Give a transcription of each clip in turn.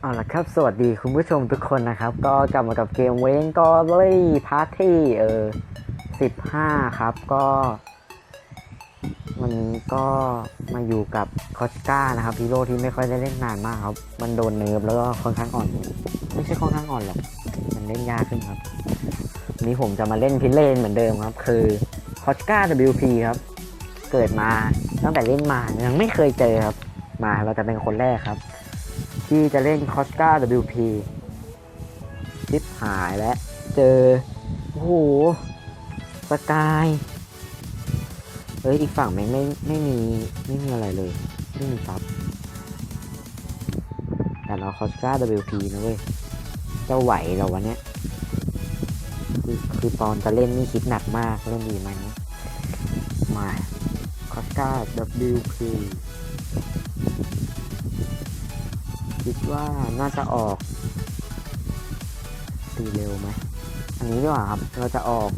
เอาละครับ สวัสดีคุณผู้ชมทุกคนนะครับ ก็กลับมากับเกมเวนกอรี่พาร์ตี้เออสิบห้าครับก็วันนี้ก็มาอยู่กับคอสก้านะครับฮีโร่ที่ไม่ค่อยได้เล่นนานมากครับ มันโดนเนิร์ฟแล้วก็ค่อนข้างอ่อน ไม่ใช่ค่อนข้างอ่อนหรอก มันเล่นยากขึ้นครับวันนี้ผมจะมาเล่นพิเลนเหมือนเดิมครับ คือคอสก้า WP ครับ เกิดมา ตั้งแต่เล่นมายังไม่เคยเจอครับ มาเราจะเป็นคนแรกครับ ที่จะเล่นคอสกา WP ชิปหายแล้วเจอ โอ้โห สกายเอ้ย อีกฝั่งแม่งไม่ไม่มี ไม่มีอะไรเลย ไม่มีซับ แต่เราคอสกา WP นะเว้ย จะไหวเรอวะเนี่ยคือคือตอนจะเล่นนี่คิดหนักมาก เล่นดีไหมมา คอสกา WP คิดว่าน่าจะออก ตีเร็วไหม อันนี้ดีกว่าครับ เราจะออก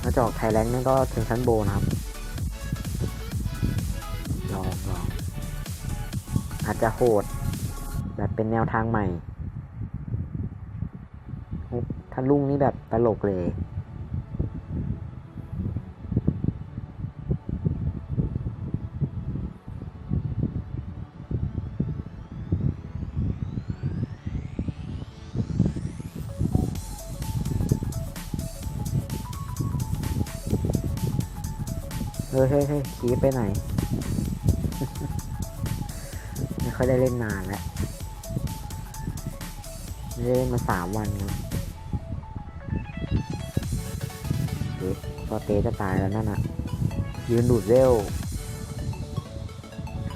เราจะออกไทยแลนด์นั่นก็ถึงชั้นโบนะครับ ลองลองอาจจะโหด แบบเป็นแนวทางใหม่ ถ้าลุ่งนี่แบบตลกเลย เฮ้ยเฮ้ยเฮ้ยขี่ไปไหน ไม่ค่อยได้เล่นนานแล้วเล่นมาสามวันแล้วเฮ้ยพอเตจะตายแล้วนั่นน่ะยืนดูดเร็ว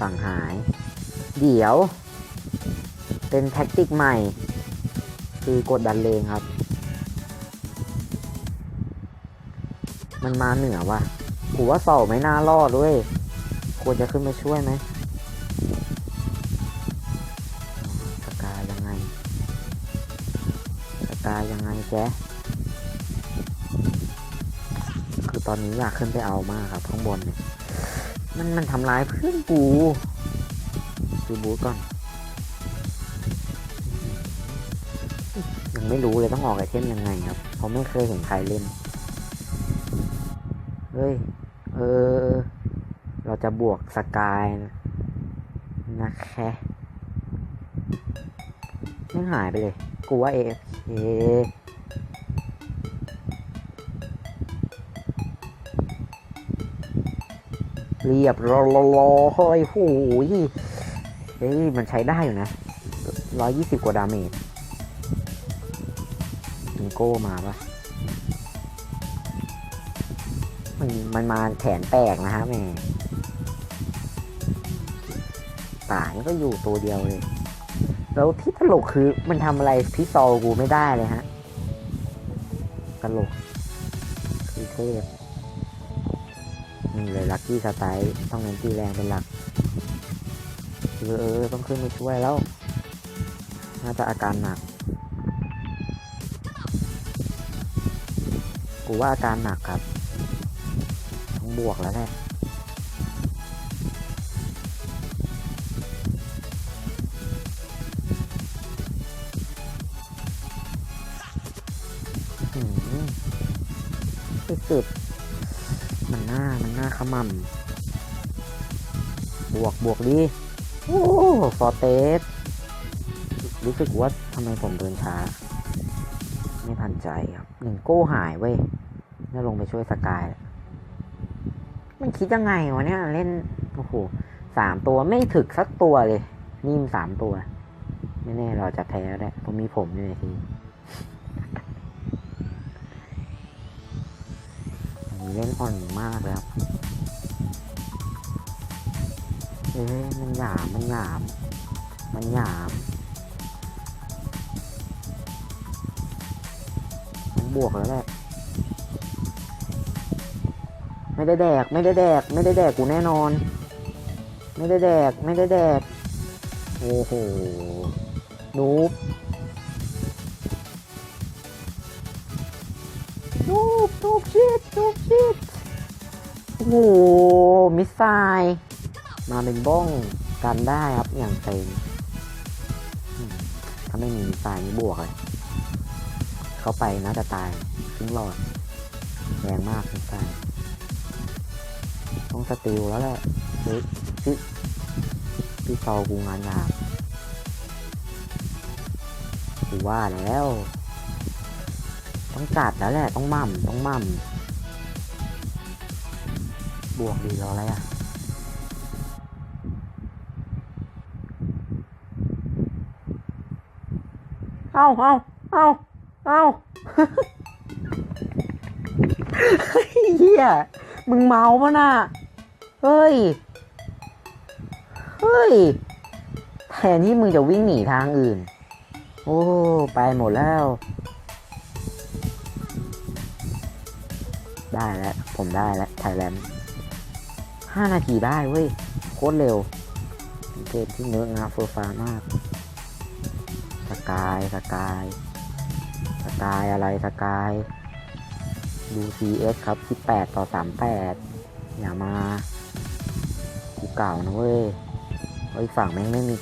สั่งหาย เดี๋ยว เป็นแท็กติกใหม่ คือกดดันเลงครับ มันมาเหนือว่ะ กูว่าเสาไม่น่ารอดด้วย ควรจะขึ้นมาช่วยไหมสกายยังไงสกายยังไงแกคือตอนนี้อยากขึ้นไปเอามากครับข้างบนเนี่ย มันมันทำร้ายเพื่อนกูดูบูทก่อน ยังไม่รู้เลยต้องออกไอเทมยังไงครับ เพราะไม่เคยเห็นใครเล่น เฮ้ย เออ เราจะบวกสกายนะแค่ไม่หายไปเลย กูว่า AFK เรียบร้อยเฮ้ยหยเฮ้ย มันใช้ได้อยู่นะร้อยยี่สิบกว่าดาเมจมิโก้มาปะ มันมันมาแขนแตกนะฮะแม่ป่านี่ก็อยู่ตัวเดียวเลย แล้วที่ตลกคือมันทำอะไรพี่ซอลกูไม่ได้เลยฮะ ตลก คือเทพนี่เลยลักกี้สไตล์ต้องเน้นตีแรงเป็นหลักเออเออต้องขึ้นมาช่วยแล้ว น่าจะอาการหนัก กูว่าอาการหนักครับต้อง บวกแล้วแหละสุดๆมันหน้า มันหน้าขมำบวกบวกดี โอ้ฟอเตสรู้สึกว่าทำไมผมเดินช้า ไม่ทันใจครับหนึ่งโก้หายเว้ยน่าลงไปช่วยสกาย มันคิดยังไงวะเนี่ยเล่นโอ้โหสามตัวไม่ถึกสักตัวเลย นิ่มสามตัว ไม่แน่เราจะแพ้ได้เพราะมีผมอยู่ในทีมีเล่นอ่อนมากแล้วเอ๊ะมันหยาม มันหยาม มันหยาม มันบวกแล้วแหละ ไม่ได้แดก ไม่ได้แดก ไม่ได้แดกกูแน่นอน ไม่ได้แดก ไม่ได้แดก โอ้โหนูบนูบนูบชิดนูบชิดโอ้โห มิสไซล์มาเป็นบ้องกันได้ครับ อย่างเต็มถ้าไม่มีมิสายนี้บวกเลย เข้าไปน่าจะตายครึ่งหลอดแรงมากครึ่งตาย ต้องสติลแล้วแหละเฮ้ยพี่พี่ซอกูงานหนักกูว่าแล้ว ต้องจัดแล้วแหละ ต้องหมั่มต้องหมั่มบวกดีรออะไรอะเอาเอาเอาเอาเฮ้ยเฮียมึงเมาปะน่ะ เฮ้ย เฮ้ย แทนที่มึงจะวิ่งหนีทางอื่น โอ้ ไปหมดแล้ว ได้แล้ว ผมได้แล้ว ไทยแลนด์ห้านาทีได้เว้ย โคตรเร็ว เกมที่เนื้องาเฟอร์ฟามาก สกาย สกาย สกายอะไร สกายดู CS ครับ 18 ต่อ 38 อย่ามา เก่านะเว้ยเฮ้ฝั่งแม่งไม่มี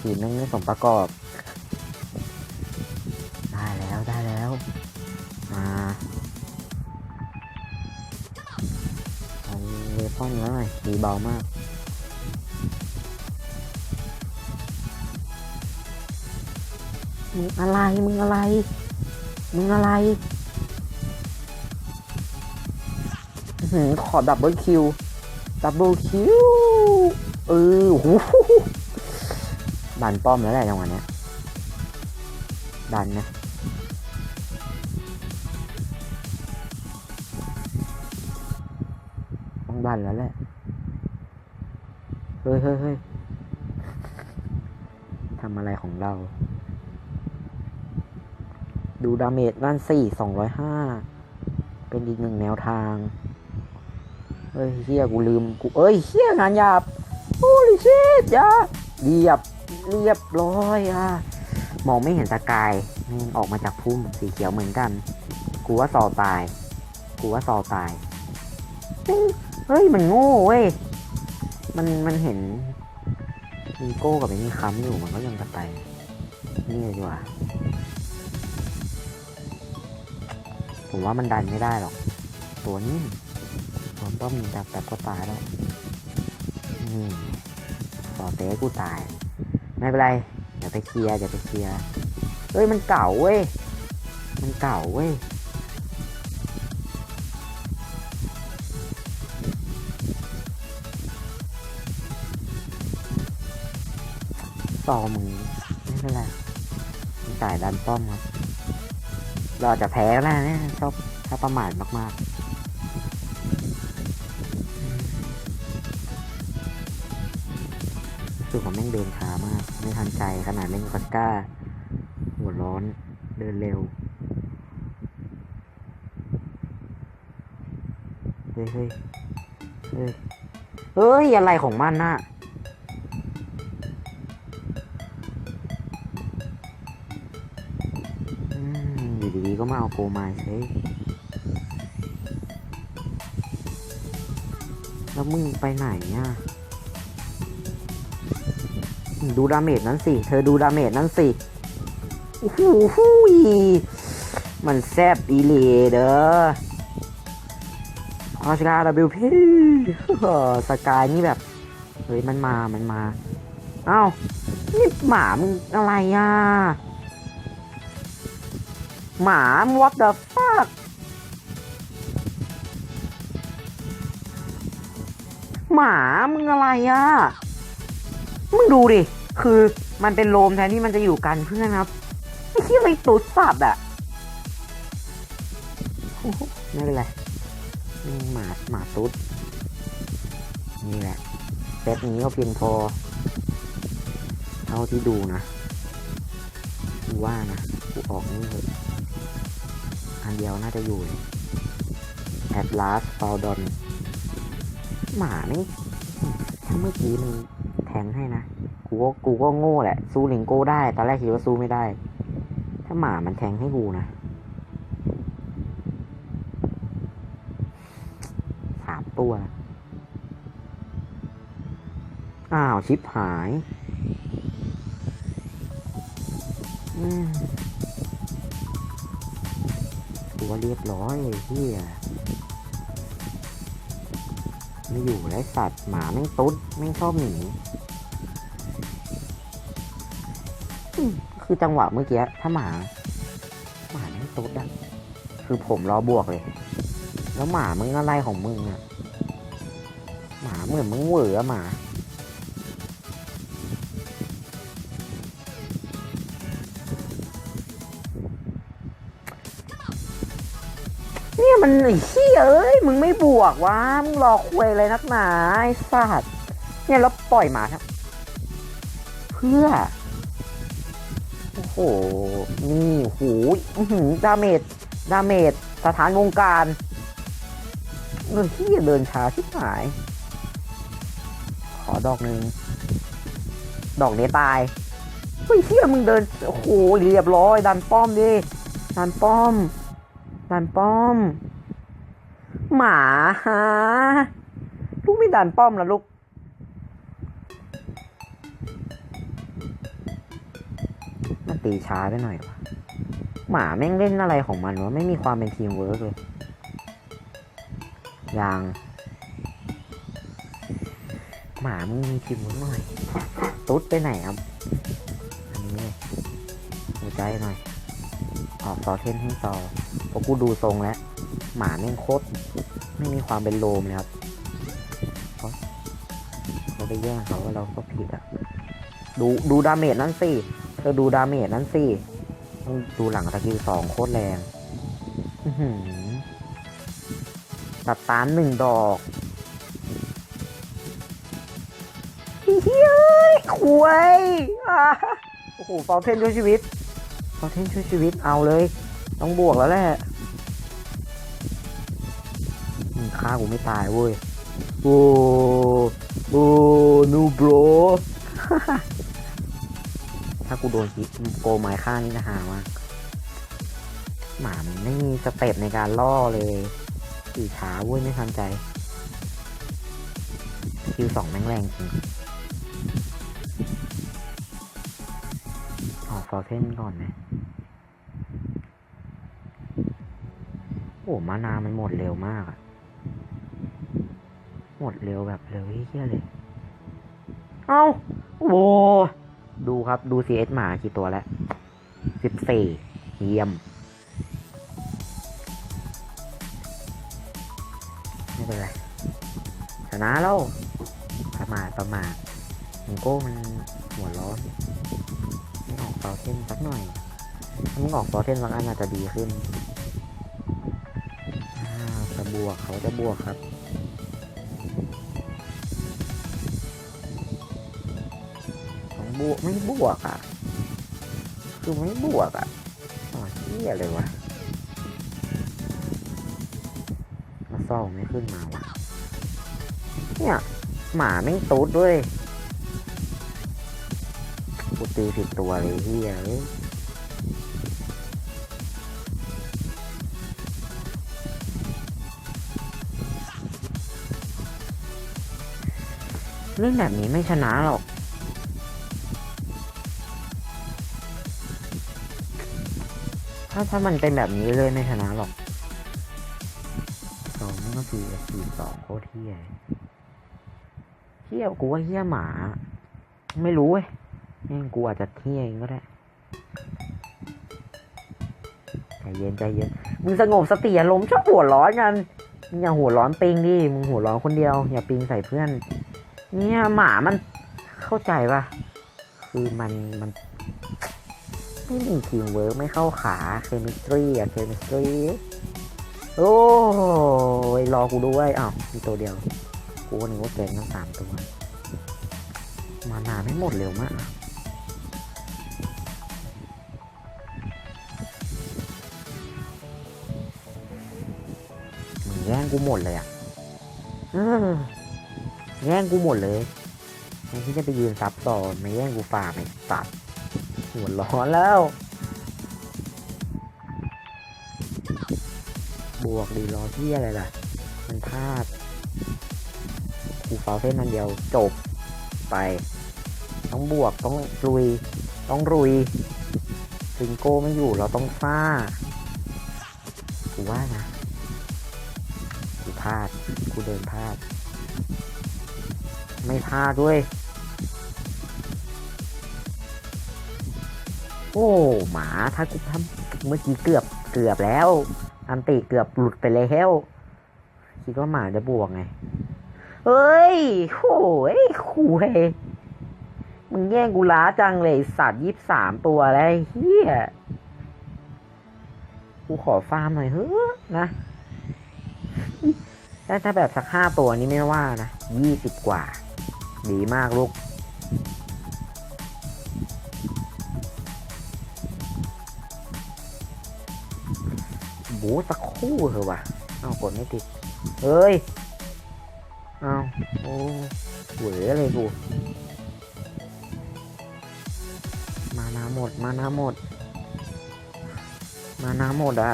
ทีมแม่งไม่สมประกอบ ได้แล้วได้แล้วมาเอาเวฟอนแล้วหน่อยดีเบามากมึงอะไร มึงอะไร มึงอะไรหือขอดับเบิลคิว ดับเบิลคิวเออโอ้โหดันป้อมแล้วแหละจังหวะเนี้ยดันนะต้องดันแล้วแหละ เฮ้ยเฮ้ยเฮ้ยทำอะไรของเรา ดูดาเมจนั่นสี่สองร้อยห้าเป็นอีกหนึ่งแนวทาง เฮ้ยเฮียกูลืมกูเอ้ยเฮียงานหยาบโอ้ลิชิตยาเรียบเรียบร้อยอะมองไม่เห็นสกายม่งออกมาจากพุ่มสีเขียวเหมือนกัน กูว่าซอตาย กูว่าซอตายเฮ้ยเฮ้ยมันโง่เว้ยมันมันเห็นมีโก้กับไอ้นี่ค้ำอยู่มันก็ยังจะไปนี่เลยดีกว่าผมว่ามันดันไม่ได้หรอก ตัวนี้ ตัวต้อมแบบแบบก็ตายแล้วอืมต่อเต้กูตาย ไม่เป็นไรเดี๋ยวไปเคลียร์เดี๋ยวไปเคลียร์เฮ้ยมันเก่าเว้ย มันเก่าเว้ยต่อมึงไม่เป็นไรจ่ายดันป้อมครับ เราอจะแพ้ก็ได้นะชอบถ้าประมาทมากๆ ไม่ทันใจขนาดเล่นกัสก้า หัวร้อน เดินเร็วเฮ้ยเฮ้ยเฮ้ยเฮ้ย อะไรของมันน่ะอยู่ดีๆก็มาเอาโกมาใช้แล้วมึงไปไหนอะ ดูดาเมจนั้นสิ เธอดูดาเมจนั้นสิโอ้โหหูยมันแซบอีหลีเด้อออสการ์ดับบิลพีสกายนี่แบบ เฮ้ย มันมา มันมา เอ้า นี่หมามึงอะไรอะ หมา what the fuck หมามึงอะไรอะ มึงดูดิ คือมันเป็นโลมแทนที่มันจะอยู่กันเพื่อนครับไอ้ที่ไรตุ๊ดสับอะไม่เป็นไรนี่หมาหมาตุ๊ด นี่แหละเซตนี้ก็เพียงพอ เท่าที่ดูนะกูว่านะกูออกนี่เลยอันเดียวน่าจะอยู่เลย At last f o u d on หมานี่ถ้าเมื่อกี้มัน แทงให้นะ กูก็กูก็โง่แหละ สู้ลิงโก้ได้ ตอนแรกคิดว่าสู้ไม่ได้ ถ้าหมามันแทงให้กูนะสามตัว อ้าว ชิปหายอืมกูว่าเรียบร้อยเฮียไม่อยู่แล้วสัตว์หมาแม่ตุ๊ดแม่ชอบหนี คือจังหวะเมื่อกี้ถ้าหมา หมาแม่ตุ๊ดอะคือผมรอบวกเลย แล้วหมามึงอะไรของมึงอะหมาเหมือนมึงเหวออหมาเนี่ยมันไอ้เหี้ยเอ้ย มึงไม่บวกวะมึงรอคุยอะไรนักหนาไอ้สัตว์เนี่ยแล้วปล่อยหมาครับเพื่อ นี่โอ้โหอื้อหือดาเมจ ดาเมจ สถานวงการเออที่เดินช้าชิบหาย ขอดอกหนึ่ง ดอกนี้ตาย เฮ้ยเที่ยมึงเดิน โอ้โห เรียบร้อย ดันป้อมดิ ดันป้อม ดันป้อม หมาฮะลูกไม่ดันป้อมแล้วลูก ตีช้าไปหน่อยวะหมาแม่งเล่นอะไรของมันวะ ไม่มีความเป็นทีมเวิร์กเลยอยังหมามึงมีทีมเวิร์กหน่อย ตุ๊ดไปไหนครับ อันนี้เลยหัวใจหน่อย ออกต่อเทนให้ต่อเพราะกูดูทรงแล้ว หมาแม่งโคตรไม่มีความเป็นโลมเลยครับเขาเขาไปแย่งเขาว่าเราก็ผิดอะ ดูดูดาเมจนั้นสิ เธอดูดาเมจนั้นสิต้องดูหลังสกิลสองโคตรแรงตัดตานหนึ่งดอกเฮ้ยควยอโอ้โหฟอลเทนช่วยชีวิตฟอลเทนช่วยชีวิตเอาเลย ต้องบวกแล้วแหละอืมฆ่ากูไม่ตายเว้ย โอ้โอ้นูโบร ถ้ากูโดนคิดโกไม้ฆ่านี่นะฮามาหมามันไม่มีสเต็ปในการล่อเลยขี่ช้าเว้ยไม่ทันใจคิวสองแม่งแรงจริงออกฟอร์เทนก่อนไหมโอ้มานามันหมดเร็วมากอะหมดเร็วแบบเร็วเฮี้ยเลย เอ้า โอ้ ดูครับดู CS หมากี่ตัวแล้วสิบสี่เยี่ยมไม่เป็นไรชนะแล้วประมาทประมาทมึงโก้มันหัวร้อนไม่ออกฟอร์เทนสักหน่อยถ้ามึงออกฟอร์เทนบางอันอาจจะดีขึ้นอ้าจะบวกเขาจะบวกครับ บวกไม่บวกอะ คือไม่บวกอะอ๋อเที่ยเลยวะมาซ่องไม่ขึ้นมาวะเนี่ยหมาไม่ตูดด้วยกูตีผิดตัวเลยเฮียเล่นแบบนี้ไม่ชนะหรอก ถ้าถ้ามันเป็นแบบนี้เลยไม่ชนะหรอกสองมันก็สี่สี่สองโคตรเที่ยเที่ยวกูว่าเที่ยหมา ไม่รู้เว้ยแม่กูอาจจะเที่ยเองก็ได้ใจเย็นใจเย็นมึงสงบสติอารมณ์ชอบหัวร้อนกันอย่าหัวร้อนปิงดิมึงหัวร้อนคนเดียวอย่าปิงใส่เพื่อน เนี่ยหมามันเข้าใจปะคือมันมัน ไม่มีทีมเวิร์กไม่เข้าขาเคมิสตรีอะเคมิสตรีโอ้ยรอกูด้วยอ้าวมีตัวเดียว กูนึกว่าแกงทั้งสามตัว มานาไม่หมดเร็วมากมึงแย่งกูหมดเลยอะแย่งกูหมดเลยแทนที่จะไปยืนซับต่อมาแย่งกูฝ่าไปตัด หัวร้อนแล้ว บวกดีรอที่อะไรล่ะ มันพลาดกูฟาวเส้นนันเดียวจบไป ต้องบวกต้องลุย ต้องรุยซิงโก้ไม่อยู่เราต้องซ่ากูว่านะกูพลาดกูเดินพลาด ไม่พลาดด้วย โอ้หมาถ้ากูทำเมื่อกี้เกือบเกือบแล้ว อันติเกือบหลุดไปแล้วคิดว่าหมาจะบวกไงเฮ้ยโหยคุยมึงแย่งกูล้าจังเลยสัตว์ยี่สามตัวแล้วไอ้เฮียกูขอฟาร์มหน่อยเฮ้อนะถ้าถ้าแบบสักห้าตัวนี้ไม่ว่านะยี่สิบกว่า ดีมากลูก บูสักคู่เถอะวะเอากดไม่ติด เฮ้ย เอาโอ้หวยอเลยกู มานาหมด มานาหมด มานาหมดอะ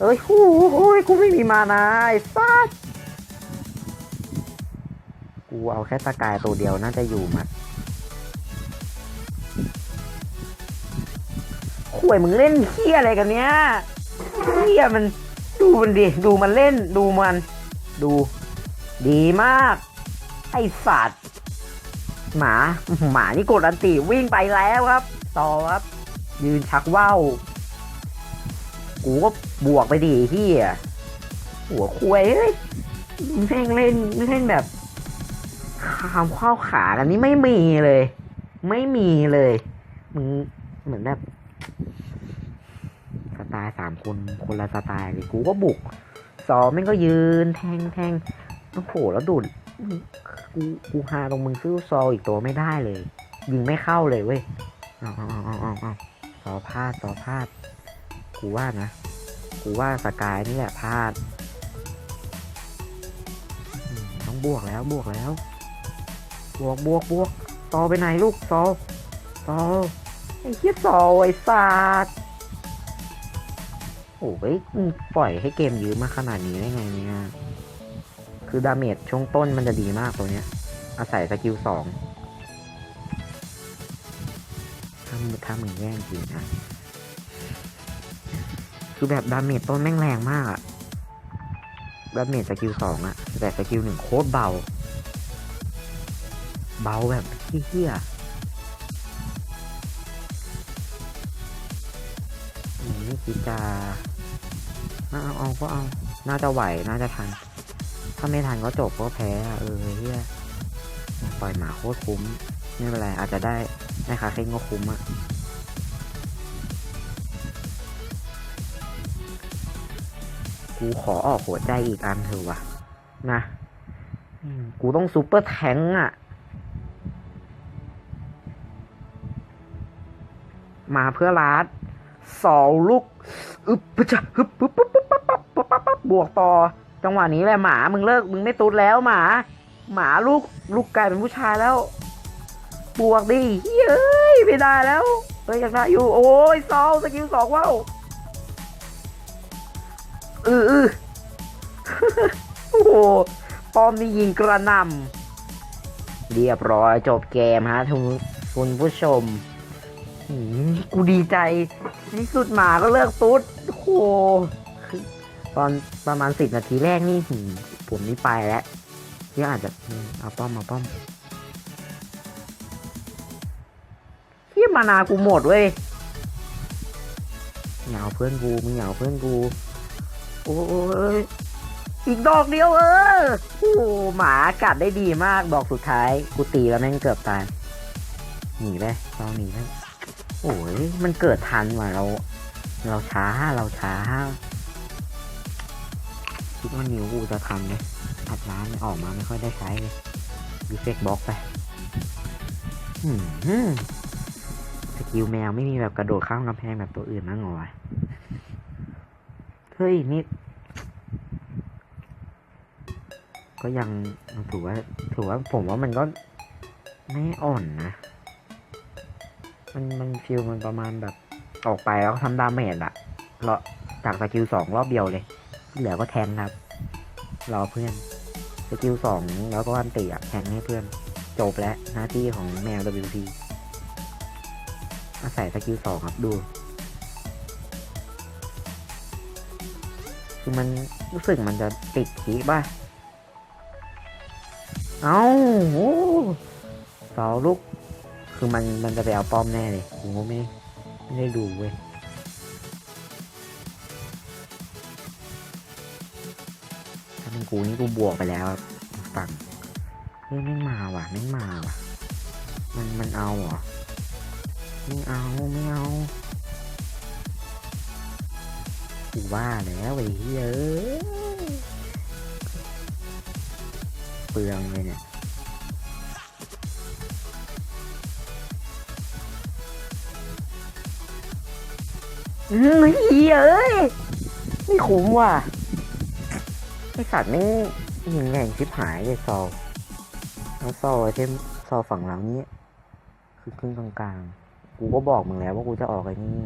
เอ้ยหูโอ้ย กูไม่มีมานาไอ้สัสกูเอาแค่ตะกายตัวเดียวน่าจะอยู่มัด ข่วยมึงเล่นเคี้ยอะไรกันเนี้ยเคี้ยมันดูมันดิ ดูมันเล่น ดูมัน ดู ดีมาก ไอสัตว์หมา หมานี่กดอันติวิ่งไปแล้วครับ ต่อครับ ยืนชักว่าวกูก็บวกไปดีที่หัวคุยเอ้ยแม่งเล่นเล่นแบบขามข้าวขากันนี่ไม่มีเลย ไม่มีเลยมึงเหมือนแบบ ตล์สามคนคนละสไตล์เลยกูก็บุกซอแม่งก็ยืนแทงแทงโอ้โหแล้วดูดกูกูหาตรงมึงซื้อซออีกตัวไม่ได้เลย ยิงไม่เข้าเลยเว้ยเอาเอาเอาเอาเอาซอพลาดซอพลาด กูว่านะ กูว่าสกายนี่แหละพลาดต้องบวกแล้วบวกแล้ว บวกบวกบวกซอไปไหนลูกซอซอไอ้เหี้ยซอไอ้สัตว์ โอ้ยมึงปล่อยให้เกมยืมมาขนาดนี้ได้ไงเนี่ย คือดาเมจช่วงต้นมันจะดีมากตัวเนี้ย อาศัยสกิลสองถ้ามึงถ้ามึงแย่งจริงนะคือแบบดาเมจต้นแม่งแรงมากอะดาเมจสกิลสองอะแต่สกิลหนึ่งโคตรเบา เบาแบบเฮี้ยๆอืมนี่คิดจะ เอาเอาเอาก็เอา น่าจะไหว น่าจะทัน ถ้าไม่ทันก็จบก็แพ้เออเฮียปล่อยหมาโคตรคุ้ม ไม่เป็นไร อาจจะได้ได้คาเค้งก็คุ้มอะกูขอออกหัวใจอีกอันเถอะวะนะกูต้องซูเปอร์แทงอะ มาเพื่อลาดสองลูก อึบปะจะฮึบปุ๊บปุ๊บปุ๊บปั๊บปั๊บปั๊บปั๊บปั๊บบวกต่อ จังหวะนี้แหละหมา มึงเลิก มึงไม่ตูดแล้วหมา หมาลูกลูกกลายเป็นผู้ชายแล้ว บวกดิเฮ้ยไม่ได้แล้ว เฮ้ยอยากได้อยู่ โอ้ยซองสกิลสองว้าวอืออือโอ้โหปอมนี่ยิงกระหนำเรียบร้อยจบเกมฮะทุกคุณผู้ชม หืมกูดีใจที่สุดหมาก็เลิกตุ๊ดโอ้ตอนประมาณสิบนาทีแรกนี่หืมผมนี่ไปแล้วที่อาจจะอืมเอาป้อมเอาป้อมเฮียมานากูหมดเว้ยเหงาเพื่อนกูมึงเหงาเพื่อนกู โอ้ยอีกดอกเดียวเออโอ้หมากัดได้ดีมากดอกสุดท้าย กูตีแล้วแม่งเกือบตายหนีไปเราหนีไป โอ้ยมันเกิดทันว่ะเรา เราช้าเราช้าคิดว่านิวกูจะทำไหมอัดร้านออกมาไม่ค่อยได้ใช้เลยดีเฟกบล็อกไปสกิลแมวไม่มีแบบกระโดดข้ามกำแพงแบบตัวอื่นมั้งเหรอเฮ้ยนี่ก็ยังถือว่าถือว่าผมว่ามันก็ไม่อ่อนนะ มันมันฟิลมันประมาณแบบออกไปแล้วทำดาเมจอะเราจากสกิลสองรอบเดียวเลยที่เหลือก็แทงครับ รอเพื่อนสกิลสองแล้วก็อันติอะแข่งให้เพื่อน จบแล้วหน้าที่ของแมว WP อาศัยสกิลสองครับดู คือมันรู้สึกมันจะติดขีป่ะ เอาโอ้เสาลูก คือมันมันจะไปเอาป้อมแน่เลยกูก็ไม่ไม่ได้ดูเว้ยถ้าเป็นกูนี่กูบวกไปแล้วอะฝั่งเฮ้ยไม่มาว่ะไม่มาว่ะ มันมันเอาเหรอไม่เอาไม่เอากูว่าแล้วไอ้เหี้ยเอ้ยเปลืองเลยเนี่ย อืมเหี้ยเอ้ยไม่คุ้มว่ะไอสัตว์ไม่งยิงแรงชิบหายเลยซอลแล้วซอลไอเทมซอลฝั่งหลังนี้คือครึ่งกลางๆ กูก็บอกมึงแล้วว่ากูจะออกไอ้นี่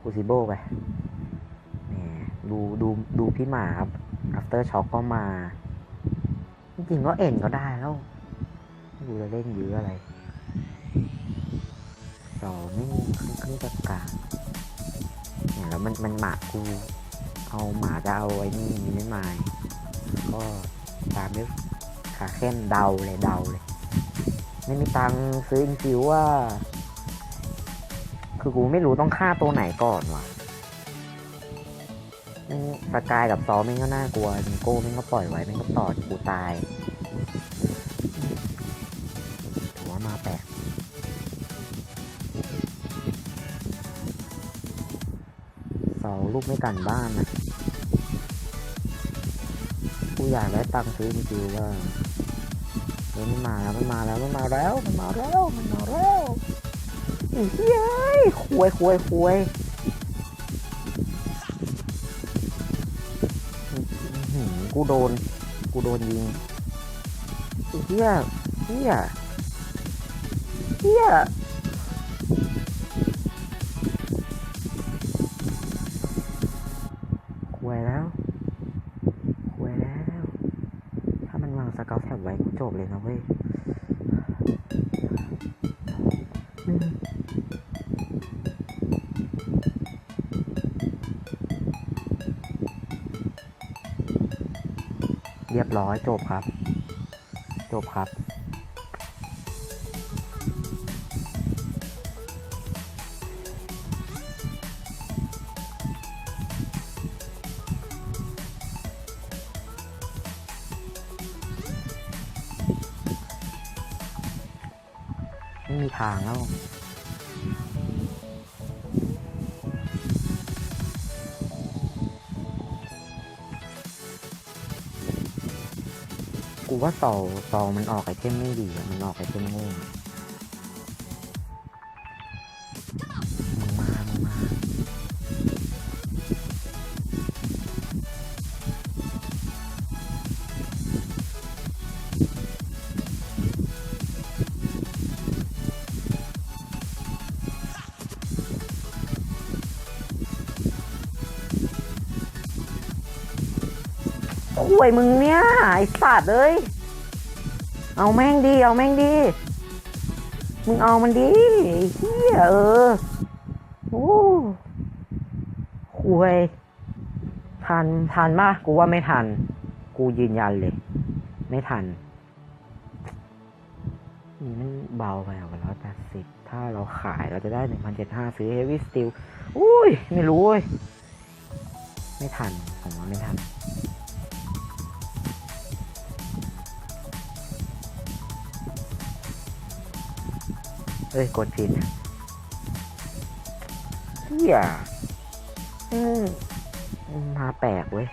กูซิโบไปแหมดูดูดูพี่หมาครับ after shock ก็มา จริงๆก็เอ็นก็ได้แล้วไม่รู้จะเล่นเยอะอะไรซอลไม่งครึ่งครึ่งกลางๆ แล้วมันมันหมากู เอาหมาจะเอาไอ้นี่มินิมายก็ตามด้วยขาเข้นเดาเลยเดาเลย ไม่มีตังซื้ออินฟิวว่า คือกูไม่รู้ต้องฆ่าตัวไหนก่อนวะแม่งสกายกับซอมม่งก็น่ากลัวนิโก้ม่งก็ปล่อยไว้ม่งก็ต่อกูตาย ลูกไม่กันบ้านนะกูอยากได้ตังค์ซื้อจริงๆว่าเฮ้ยมันมาแล้วมันมาแล้วมันมาแล้วมันมาแล้วมันมาแล้วอ้เฮ้ยควยควยควยอื้อหือกูโดน กูโดนยิงเฮียเฮียเฮีย ร้อยจบครับ จบครับ กูว่าซอลซอลมันออกไอเทมไม่ดีอะมันออกไอเทมโง่อะมึงมามึงมาข่วยมึงเนี่ย ไอสัตว์เอ้ย เอาแม่งดี เอาแม่งดี มึงเอามันดีเหี้ยเออ โอ้ข่วยทันทันมากกูว่าไม่ทัน กูยืนยันเลย ไม่ทันนี่มันเบาไปอะแล้วแต่สิบถ้าเราขายเราจะได้หนึ่งพันเจ็ดห้าซื้อ Heavy Steel อุ้ย ไม่รู้เว้ย ไม่ทัน ผมว่าไม่ทัน เอ้ยกดผิดเฮียอืมมาแปลกเว้ย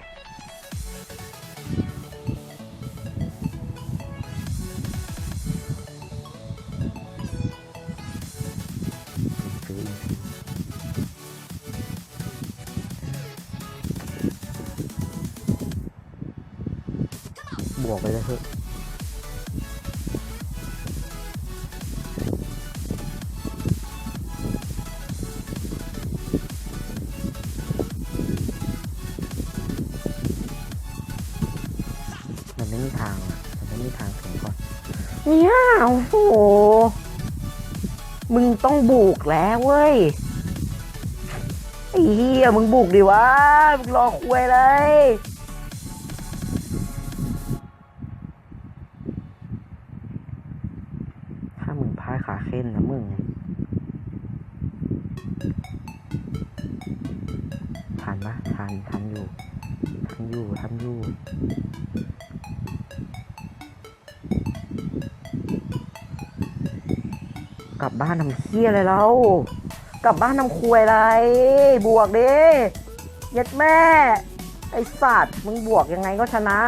เนี่ยโอ้โห มึงต้องบุกแล้วเว้ยไอ้เหี้ยมึงบุกดิวะ มึงรอคุยเลย บ้านทำเคี้ยอะไรแล้ว กลับบ้านทำควยอะไร บวกดิย็ดแม่ ไอสัตว์มึงบวกยังไงก็ชนะ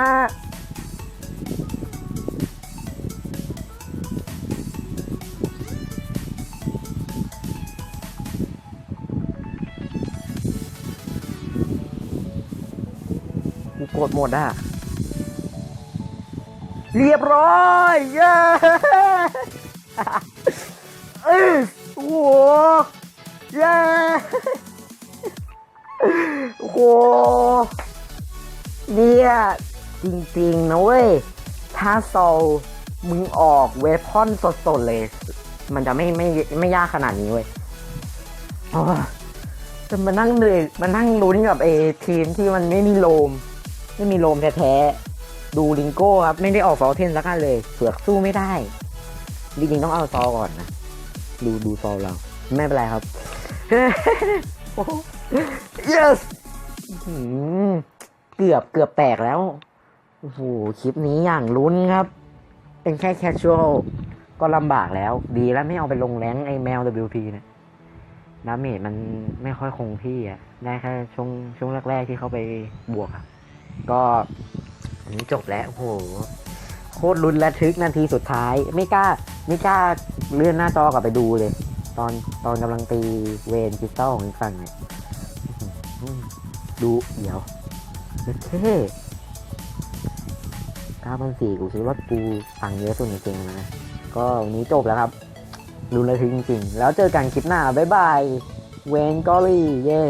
กูกดหมดอะ เรียบร้อย เย้เอ้ย โอ้โหเย้โอ้โหเนี่ยจริงๆนะเว้ย ถ้าโซลมึงออกเวพอนสดๆเลย มันจะไม่ไม่ไม่ยากขนาดนี้เว้ยจะมานั่งเหนื่อยมานั่งลุ้นกับเอทีมที่มันไม่มีโลม ไม่มีโลมแท้ๆ ดูลิงโก้ครับ ไม่ได้ออกซอลเทนสักอันเลยเสือกสู้ไม่ได้ จริงๆต้องเอาซอก่อนนะ ดูดูซอลเรา ไม่เป็นไรครับ yes เกือบเกือบแตกแล้ว โอ้โห คลิปนี้อย่างลุ้นครับ เป็นแค่แคชชวลก็ลำบากแล้ว ดีแล้วไม่เอาไปลงแรงไอ้แมว WP เนี่ยดาเมจมันไม่ค่อยคงที่อะ ได้แค่ช่วงช่วงแรก ๆ ที่เขาไปบวกอะ ก็อันนี้จบแล้วโอ้โห โคตรลุ้นระทึกนาทีสุดท้าย ไม่กล้าไม่กล้าเลื่อนหน้าจอกลับไปดูเลย ตอนตอนกำลังตีเวนคริสตัลของอีกฝั่งเนี่ยดูเดี๋ยวเคเก้าพันสี่กูคิดว่ากูฟังเยอะสุดในเกมแล้วนะก็วันนี้จบแล้วครับลุ้นระทึกจริงๆ แล้วเจอกันคลิปหน้า บ๊ายบาย เวนกอรี่ เย้